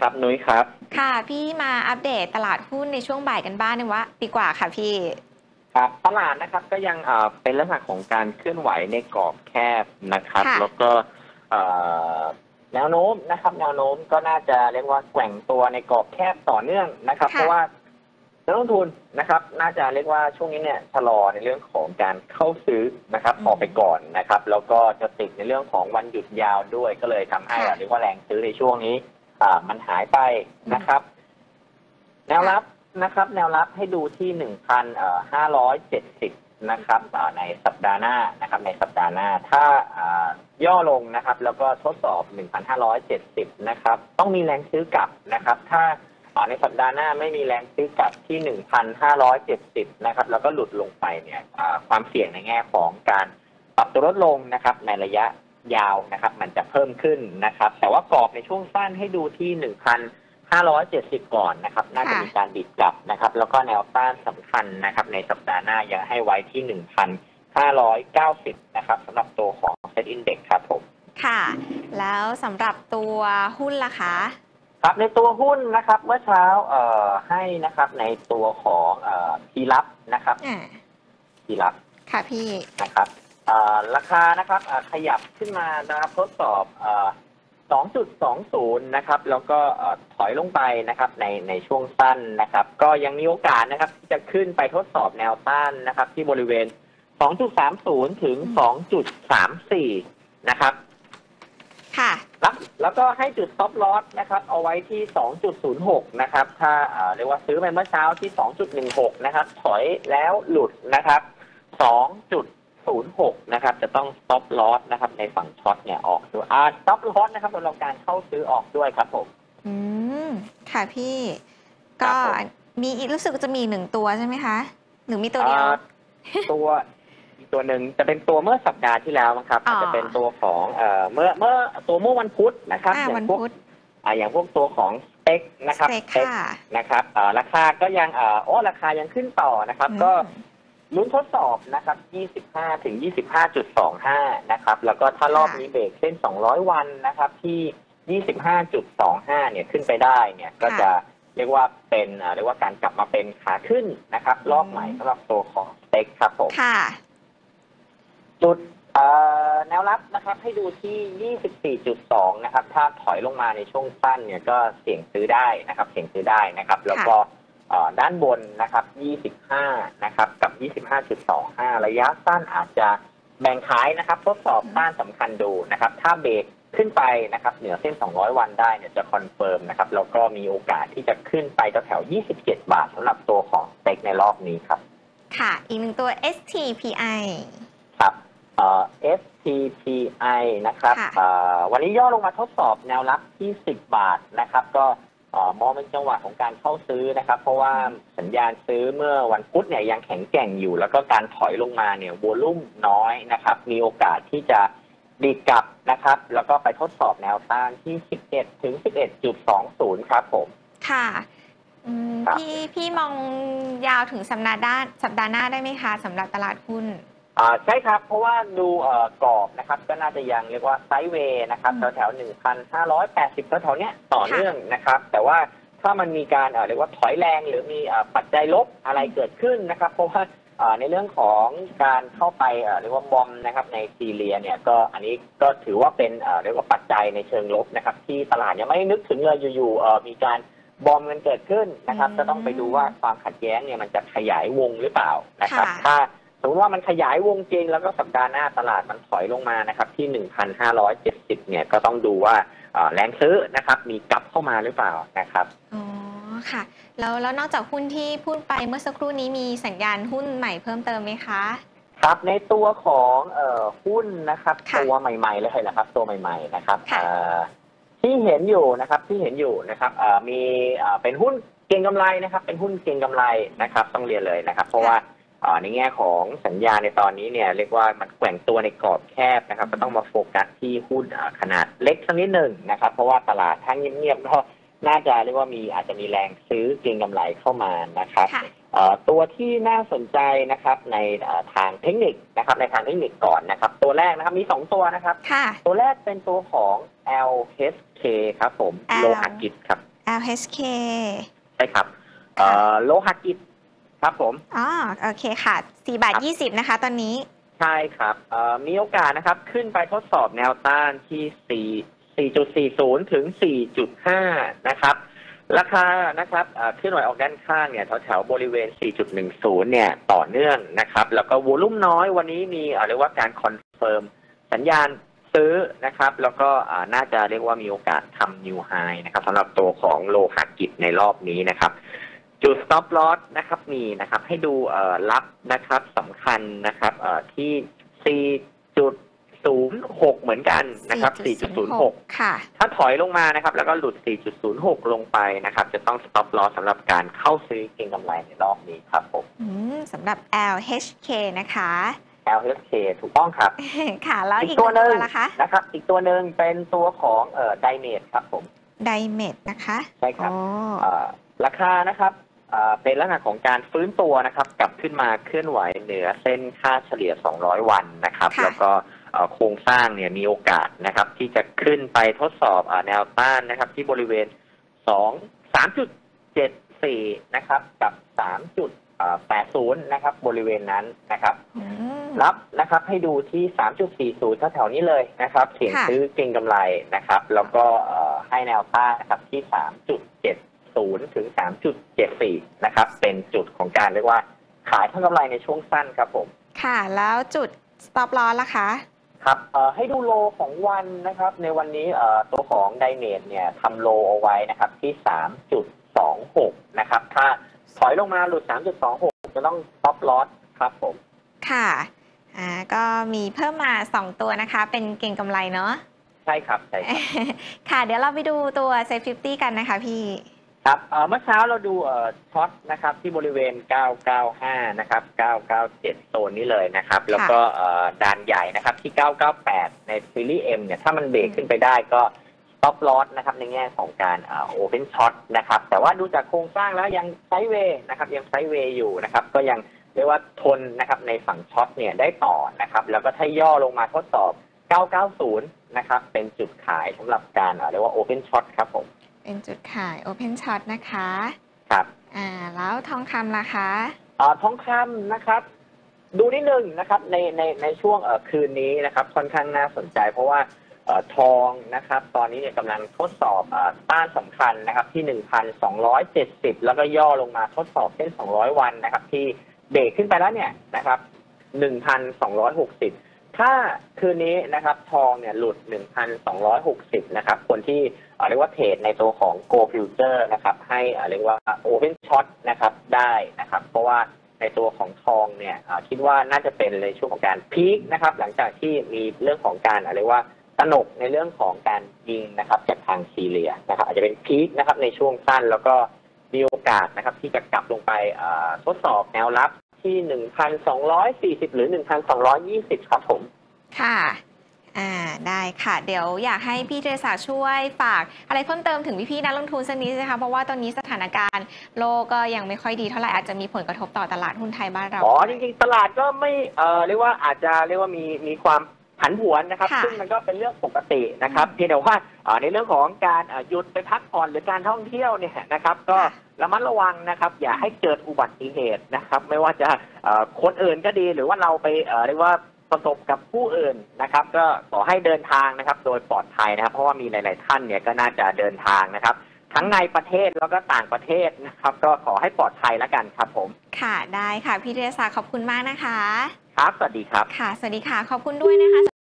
ครับนุ้ยครับ ค่ะพี่มาอัปเดตตลาดหุ้นในช่วงบ่ายกันบ้างดีว่าดีกว่าค่ะพี่ครับตลาดนะครับก็ยังเอ่อเป็นลักษณะของการเคลื่อนไหวในกรอบแคบนะครับค่ะแล้วก็เอ่อแนวโน้มนะครับ แนวโน้มก็น่าจะเรียกว่าแกว่งตัวในกรอบแคบต่อเนื่องนะครับค่ะเพราะว่านักลงทุนนะครับ น่าจะเรียกว่าช่วงนี้เนี่ยชะลอในเรื่องของการเข้าซื้อนะครับอืมออกไปก่อนนะครับ แล้วก็จะติดในเรื่องของวันหยุดยาวด้วยก็เลยทำให้ค่ะเรียกว่าแรงซื้อในช่วงนี้ อ่ามันหายไปนะครับ แนวรับนะครับ แนวรับให้ดูที่หนึ่งพันห้าร้อยเจ็ดสิบนะครับในสัปดาห์หน้านะครับ ในสัปดาห์หน้า ถ้าย่อลงนะครับ แล้วก็ทดสอบหนึ่งพันห้าร้อยเจ็ดสิบนะครับ ต้องมีแรงซื้อกลับนะครับ ถ้าในสัปดาห์หน้าไม่มีแรงซื้อกลับที่หนึ่งพันห้าร้อยเจ็ดสิบนะครับ แล้วก็หลุดลงไปเนี่ยความเสี่ยงในแง่ของการปรับตัวลดลงนะครับ ในระยะ ยาวนะครับ มันจะเพิ่มขึ้นนะครับ แต่ว่ากรอบในช่วงสั้นให้ดูที่หนึ่งพัน570ก่อนนะครับ น่าจะค่ะมีการดิดกลับนะครับ แล้วก็แนวต้านสำคัญนะครับ ในสัปดาห์หน้ายังให้ไว้ที่1,590นะครับสำหรับตัวของ Set Index ครับผม ค่ะ แล้วสำหรับตัวหุ้นล่ะคะครับในตัวหุ้นนะครับ เมื่อเช้าเอ่อให้นะครับในตัวของเอ่อทีรับนะครับอ่าทีรับค่ะพี่นะครับเอ่อ ราคานะครับเอ่อขยับขึ้นมานะครับทดสอบเอ่อ2.20 นะครับ แล้วก็เอ่อถอยลงไปนะครับในในช่วงสั้นนะครับ ก็ยังมีโอกาสนะครับที่จะขึ้นไปทดสอบแนวต้านนะครับ ที่บริเวณ 2.30 ถึง 2.34 นะครับ ค่ะแล้วแล้วก็ให้จุด stop loss นะครับ เอาไว้ที่ 2.06 นะครับ ถ้าเอ่อเรียกว่าซื้อไปเมื่อเช้าที่ 2.16 นะครับ ถอยแล้วหลุดนะครับ 2.06 นะครับ จะต้อง stop loss นะครับ ในฝั่งช็อตเนี่ยออกด้วยอ่า stop loss นะครับสำหรับการเข้าซื้อออกด้วยครับผม อืม ค่ะพี่ครัก็บผม มีอีกรู้สึกจะมีหนึ่งตัวใช่ไหมคะ หรือมีตัวเดียว อ่าตัวอีกตัวหนึ่งจะเป็นตัวเมื่อสัปดาห์ที่แล้วนะครับอ๋ออาจจะเป็นตัวของเอ่อเมื่อเมื่อตัวเมื่อวันพุธนะครับอ่าอย่าวันงพวกพุธ อ่าอย่างพวกตัวของสเต็กนะครับเซ็กสต็กค่ะ นะครับเอ่อราคาก็ยังเอ่อโอ้ราคายังขึ้นต่อนะครับก็อืม ลุ้นทดสอบนะครับ 25 ถึง 25.25 นะครับ แล้วก็ถ้ารอบค่ะนี้เบรกเส้น 200 วันนะครับ ที่ 25.25 เนี่ยขึ้นไปได้เนี่ยก็จะเรียกว่าเป็นเอ่อเรียกว่าการกลับมาเป็นขาขึ้นนะครับ รอบใหม่สำหรับตัวของสเต็กครับผมค่ะ จุดเอ่อแนวรับนะครับ ให้ดูที่ 24.2 นะครับ ถ้าถอยลงมาในช่วงสั้นเนี่ยก็เสี่ยงซื้อได้นะครับ เสี่ยงซื้อได้นะครับ แล้วก็เอ่อ ด้านบนนะครับ 25 นะครับ กับ 25.25 ระยะสั้นอาจจะแบ่งขายนะครับ ทดสอบต้านสำคัญดูนะครับ ถ้าเบรกขึ้นไปนะครับ เหนือเส้น 200 วันได้เนี่ยจะคอนเฟิร์มนะครับ แล้วก็มีโอกาสที่จะขึ้นไปแถวๆ27 บาทสำหรับตัวของสเต็กในรอบนี้ครับ ค่ะ อีกหนึ่งตัว STPI ครับเอ่อ STPI นะครับค่ะเอ่อวันนี้ย่อลงมาทดสอบแนวรับที่ 10 บาทนะครับ ก็เอ่อ มองเป็นจังหวะของการเข้าซื้อนะครับ เพราะว่าสัญญาณซื้อเมื่อวันพุธเนี่ยยังแข็งแกร่งอยู่ แล้วก็การถอยลงมาเนี่ยวอลุ่มน้อยนะครับ มีโอกาสที่จะดีดกลับนะครับ แล้วก็ไปทดสอบแนวต้านที่ 11 ถึง 11.20 ครับผม ค่ะอืมครับพี่พี่มองยาวถึงสัปดาห์ด้านสัปดาห์หน้าได้ไหมคะสำหรับตลาดหุ้น อ่าใช่ครับ เพราะว่าดูเอ่อกรอบนะครับ ก็น่าจะยังเรียกว่าไซด์เวย์นะครับอืมแถวๆหนึ่งพันห้าร้อยแปดสิบแถวๆเนี้ยต่อเนื่องนะครับ แต่ว่าถ้ามันมีการเอ่อเรียกว่าถอยแรงหรือมีเอ่อปัจจัยลบอะไรเกิดขึ้นนะครับ เพราะว่าเอ่อในเรื่องของการเข้าไปเอ่อเรียกว่าบอมนะครับในซีเรียเนี่ยก็อันนี้ก็ถือว่าเป็นเอ่อเรียกว่าปัจจัยในเชิงลบนะครับ ที่ตลาดยังไม่นึกถึงเลยอยู่ๆเอ่อมีการบอมกันเกิดขึ้นนะครับอืมก็ต้องไปดูว่าความขัดแย้งเนี่ยมันจะขยายวงหรือเปล่านะครับ ค่ะ ถ้า สมมติว่ามันขยายวงจริงแล้วก็สัปดาห์หน้าตลาดมันถอยลงมานะครับ ที่1,570เนี่ยก็ต้องดูว่าเอ่อแรงซื้อนะครับ มีกลับเข้ามาหรือเปล่านะครับอ๋อค่ะ แล้วแล้วนอกจากหุ้นที่พูดไปเมื่อสักครู่นี้มีสัญญาณหุ้นใหม่เพิ่มเติมไหมคะครับในตัวของเอ่อหุ้นนะครับค่ะตัวใหม่ๆเลยนะครับ ตัวใหม่ ๆ นะครับค่ะเอ่อที่เห็นอยู่นะครับที่เห็นอยู่นะครับเอ่อมีเอ่อเป็นหุ้นเก็งกำไรนะครับ เป็นหุ้นเก็งกำไรนะครับ ต้องเรียนเลยนะครับ เพราะว่าเอ่อ ในแง่ของสัญญาในตอนนี้เนี่ยเรียกว่ามันแกว่งตัวในกรอบแคบนะครับ ก็ต้องมาโฟกัสที่หุ้นเอ่อขนาดเล็กสักนิดหนึ่งนะครับ เพราะว่าตลาดทั้งเงียบๆก็น่าจะเรียกว่ามีอาจจะมีแรงซื้อเก็งกำไรเข้ามานะครับค่ะเอ่อตัวที่น่าสนใจนะครับในเอ่อทางเทคนิคนะครับ ในทางเทคนิคก่อนนะครับ ตัวแรกนะครับมีสองตัวนะครับค่ะตัวแรกเป็นตัวของ LHK ครับผม L โลหะกิจครับ LHK ใช่ครับเอ่อโลหะกิจ ครับผม อ๋อโอเคค่ะ4บาท20นะคะ ตอนนี้ ใช่ครับเอ่อมีโอกาสนะครับ ขึ้นไปทดสอบแนวต้านที่4 4.40 ถึง 4.5 นะครับ ราคานะครับเอ่อเคลื่อนไหวออกด้านข้างเนี่ยแถวๆบริเวณ 4.10 เนี่ยต่อเนื่องนะครับ แล้วก็วอลุ่มน้อยวันนี้มีเอ่อเรียกว่าการคอนเฟิร์มสัญญาณซื้อนะครับ แล้วก็อ่าน่าจะเรียกว่ามีโอกาสทำนิวไฮนะครับสำหรับตัวของโลหะกิจในรอบนี้นะครับ จุด stop loss นะครับมีนะครับให้ดูเอ่อรับนะครับสำคัญนะครับเอ่อที่ 4.06 เหมือนกันนะครับ 4.06 ค่ะ ถ้าถอยลงมานะครับ แล้วก็หลุด 4.06 ลงไปนะครับ จะต้อง stop loss สำหรับการเข้าซื้อเก็งกำไรในรอบนี้ครับผมอืมสำหรับ LHK นะคะ LHK ถูกต้องครับ ค่ะ แล้วอีกตัวหหนึ่นึ่งงตัวละคะนะครับ อีกตัวหนึ่งเป็นตัวของเอ่อ Dynate ครับผมไดเมดนะคะ ใช่ครับอ๋อเอ่อราคานะครับ เอ่อเป็นลักษณะของการฟื้นตัวนะครับ กลับขึ้นมาเคลื่อนไหวเหนือเส้นค่าเฉลี่ย 200 วันนะครับ ค่ะ แล้วก็เอ่อโครงสร้างเนี่ยมีโอกาสนะครับ ที่จะขึ้นไปทดสอบอาแนวต้านนะครับ ที่บริเวณ 2 3.74 นะครับ กับ 3.80 นะครับ บริเวณนั้นนะครับ อืม รับนะครับให้ดูที่ 3.40แถวๆนี้เลยนะครับ เสี่ยงค่ะ ซื้อเก็งกำไรนะครับ แล้วก็เอ่อให้แนวต้านนะครับที่ 3.70 ถึง 3.74 นะครับ เป็นจุดของการเรียกว่าขายทั้งกำไรในช่วงสั้นครับผม ค่ะ แล้วจุด stop loss ล่ะคะครับเอ่อให้ดูโลของวันนะครับ ในวันนี้เอ่อตัวของไดเนตเนี่ยทำโลเอาไว้นะครับที่ 3.26 นะครับ ถ้าถอยลงมาหลุด 3.26 จะต้อง stop loss ครับผม ค่ะอ่าก็มีเพิ่มมา 2 ตัวนะคะ เป็นเก่งกำไรเนาะใช่ครับใช่ครับ ค่ะ เดี๋ยวเราไปดูตัว Safe 50กันนะคะพี่ ครับเอ่อเมื่อเช้าเราดูเอ่อช็อตนะครับที่บริเวณ 995 นะครับ 997 โซนนี้เลยนะครับ แล้วก็เอ่อดานใหญ่นะครับที่ 998 ในซีรีส์ M เนี่ย ถ้ามันเบรกขึ้นไปได้ก็ stop loss นะครับในแง่ของการเอ่อ open shot นะครับ แต่ว่าดูจากโครงสร้างแล้วยังไซด์เวย์นะครับ ยังไซด์เวย์อยู่นะครับ ก็ยังเรียกว่าทนนะครับในฝั่งช็อตเนี่ยได้ต่อนะครับ แล้วก็ถ้าย่อลงมาทดสอบ 990 นะครับ เป็นจุดขายสำหรับการเอ่อเรียกว่า open shot ครับผม เป็นจุดขาย Open Shot นะคะครับอ่าแล้วทองคำล่ะคะเอ่อทองคำนะครับ ดูนิดนึงนะครับในในในช่วงเอ่อคืนนี้นะครับ ค่อนข้างน่าสนใจ เพราะว่าเอ่อทองนะครับ ตอนนี้เนี่ยกำลังทดสอบเอ่อต้านสำคัญนะครับ ที่1,270แล้วก็ย่อลงมาทดสอบเส้น200วันนะครับ ที่เบรกขึ้นไปแล้วเนี่ยนะครับ1,260ถ้าคืนนี้นะครับ ทองเนี่ยหลุด1,260นะครับ คนที่ เอ่อเรียกว่าเทรดในตัวของ Go Future นะครับ ให้เอ่อเรียกว่า Open Shot นะครับได้นะครับ เพราะว่าในตัวของทองเนี่ยอ่อคิดว่าน่าจะเป็นในช่วงของการพีคนะครับ หลังจากที่มีเรื่องของการอะไรยกว่าสนกในเรื่องของการยิงนะครับจากทางซีเรียนะครับ อาจจะเป็นพีคนะครับในช่วงสั้นแล้วก็มีโอกาสนะครับ ที่จะกลับลงไปทดสอบแนวรับที่ 1,240 หรือ 1,220 ครับผม ค่ะ อ่าได้ค่ะ เดี๋ยวอยากให้พี่เทรศักดิ์ช่วยฝาก อะไรเพิ่มเติมถึงพี่ๆนักลงทุนสักนิดนะคะเพราะว่าตอนนี้สถานการณ์โลกก็ยังไม่ค่อยดีเท่าไหร่อาจจะมีผลกระทบต่อตลาดหุ้นไทยบ้านเรา อ๋อ จริงๆ ตลาดก็ไม่เอ่อเรียกว่าอาจจะเรียกว่ามีมีความผันผวนนะครับ ค่ะซึ่งมันก็เป็นเรื่องปกตินะครับอืมเพียงแต่ว่าเอ่อในเรื่องของการเอ่อหยุดไปพักผ่อนหรือการท่องเที่ยวเนี่ยนะครับ ก็ค่ะ ระมัดระวังนะครับ อย่าให้เกิดอุบัติเหตุนะครับ ไม่ว่าจะเอ่อคนอื่นก็ดีหรือว่าเราไปเอ่อเรียกว่า ประสบกับผู้อื่นนะครับ ก็ขอให้เดินทางนะครับ โดยปลอดภัยนะครับ เพราะว่ามีหลาย ๆ ท่านเนี่ยก็น่าจะเดินทางนะครับ ทั้งในประเทศแล้วก็ต่างประเทศนะครับ ก็ขอให้ปลอดภัยแล้วกันครับผม ค่ะได้ค่ะพี่เทรศักดิ์ขอบคุณมากนะคะ ครับ สวัสดีครับ ค่ะ สวัสดีค่ะ ขอบคุณด้วยนะคะ